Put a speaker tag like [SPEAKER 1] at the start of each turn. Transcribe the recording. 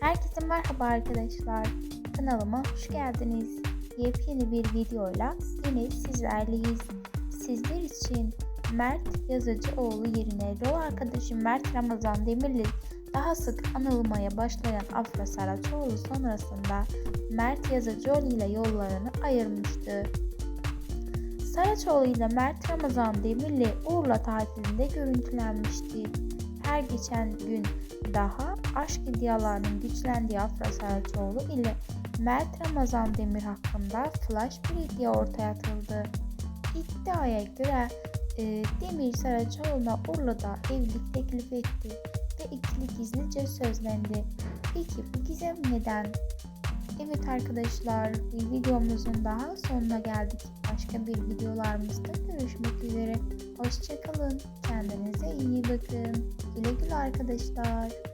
[SPEAKER 1] Herkese merhaba arkadaşlar. Kanalıma hoş geldiniz. Yepyeni bir videoyla yine sizlerleyiz. Sizler için Mert Yazıcıoğlu yerine rol arkadaşı Mert Ramazan Demirli daha sık anılmaya başlayan Afra Saraçoğlu sonrasında Mert Yazıcıoğlu ile yollarını ayırmıştı. Saraçoğlu ile Mert Ramazan Demirli Urla tatilinde görüntülenmişti. Her geçen gün daha aşk iddialarının güçlendiği Afra Saraçoğlu ile Mert Ramazan Demir hakkında flash bir iddia ortaya atıldı. İddiaya göre e, Demir Saraçoğlu'na Urla'da evlilik teklif etti ve ikili gizlice sözlendi. Peki bu gizem neden? Evet arkadaşlar videomuzun daha sonuna geldik. Başka bir videolarımızda görüşmek üzere. Hoşçakalın. Kendinize iyi bakın. Güle güle arkadaşlar.